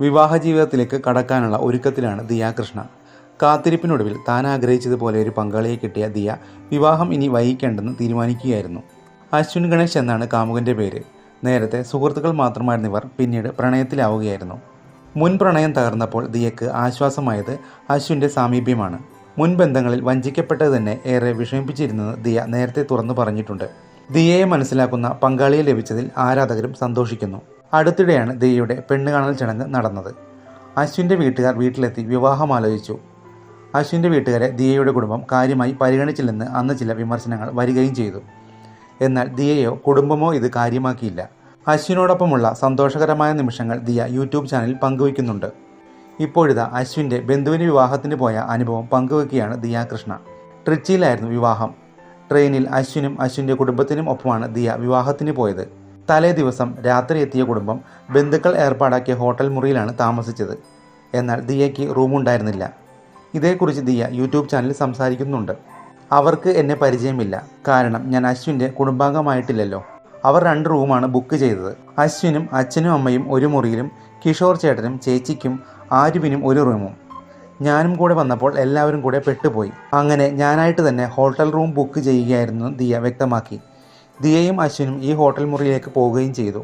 വിവാഹ ജീവിതത്തിലേക്ക് കടക്കാനുള്ള ഒരുക്കത്തിലാണ് ദിയ കൃഷ്ണ. കാത്തിരിപ്പിനൊടുവിൽ താൻ ആഗ്രഹിച്ചതുപോലെ ഒരു പങ്കാളിയെ കിട്ടിയ ദിയ വിവാഹം ഇനി വൈകിക്കേണ്ടെന്ന് തീരുമാനിക്കുകയായിരുന്നു. അശ്വിൻ ഗണേശ് എന്നാണ് കാമുകന്റെ പേര്. നേരത്തെ സുഹൃത്തുക്കൾ മാത്രമായിരുന്ന ഇവർ പിന്നീട് പ്രണയത്തിലാവുകയായിരുന്നു. മുൻ പ്രണയം തകർന്നപ്പോൾ ദിയക്ക് ആശ്വാസമായത് അശ്വിന്റെ സാമീപ്യമാണ്. മുൻ ബന്ധങ്ങളിൽ വഞ്ചിക്കപ്പെട്ടത് തന്നെ ഏറെ വിഷമിപ്പിച്ചിരുന്നത് ദിയ നേരത്തെ തുറന്നു പറഞ്ഞിട്ടുണ്ട്. ദിയയെ മനസ്സിലാക്കുന്ന പങ്കാളിയെ ലഭിച്ചതിൽ ആരാധകരും സന്തോഷിക്കുന്നു. അടുത്തിടെയാണ് ദിയയുടെ പെണ്ണുകാണൽ ചടങ്ങ് നടന്നത്. അശ്വിന്റെ വീട്ടുകാർ വീട്ടിലെത്തി വിവാഹം ആലോചിച്ചു അശ്വിന്റെ വീട്ടുകാരെ ദിയയുടെ കുടുംബം കാര്യമായി പരിഗണിച്ചില്ലെന്ന് അന്ന് ചില വിമർശനങ്ങൾ വരികയും ചെയ്തു. എന്നാൽ ദിയയോ കുടുംബമോ ഇത് കാര്യമാക്കിയില്ല. അശ്വിനോടൊപ്പമുള്ള സന്തോഷകരമായ നിമിഷങ്ങൾ ദിയ യൂട്യൂബ് ചാനലിൽ പങ്കുവയ്ക്കുന്നുണ്ട്. ഇപ്പോഴിതാ അശ്വിന്റെ ബന്ധുവിന് വിവാഹത്തിന് പോയ അനുഭവം പങ്കുവയ്ക്കുകയാണ് ദിയ കൃഷ്ണ. ട്രിച്ചിയിലായിരുന്നു വിവാഹം. ട്രെയിനിൽ അശ്വിനും അശ്വിന്റെ കുടുംബത്തിനും ഒപ്പമാണ് ദിയ വിവാഹത്തിന് പോയത്. തലേ ദിവസം രാത്രി എത്തിയ കുടുംബം ബന്ധുക്കൾ ഏർപ്പാടാക്കിയ ഹോട്ടൽ മുറിയിലാണ് താമസിച്ചത്. എന്നാൽ ദിയയ്ക്ക് റൂമുണ്ടായിരുന്നില്ല. ഇതേക്കുറിച്ച് ദിയ യൂട്യൂബ് ചാനലിൽ സംസാരിക്കുന്നുണ്ട്. അവർക്ക് എന്നെ പരിചയമില്ല. കാരണം ഞാൻ അശ്വിന്റെ കുടുംബാംഗമായിട്ടില്ലല്ലോ. അവർ രണ്ട് റൂമാണ് ബുക്ക് ചെയ്തത്. അശ്വിനും അച്ഛനും അമ്മയും ഒരു മുറിയിലും കിഷോർ ചേട്ടനും ചേച്ചിക്കും ആരുവിനും ഒരു റൂമും. ഞാനും കൂടെ വന്നപ്പോൾ എല്ലാവരും കൂടെ പെട്ടുപോയി. അങ്ങനെ ഞാനായിട്ട് തന്നെ ഹോട്ടൽ റൂം ബുക്ക് ചെയ്യുകയായിരുന്നു ദിയ വ്യക്തമാക്കി. ദിയയും അശ്വിനും ഈ ഹോട്ടൽ മുറിയിലേക്ക് പോവുകയും ചെയ്തു.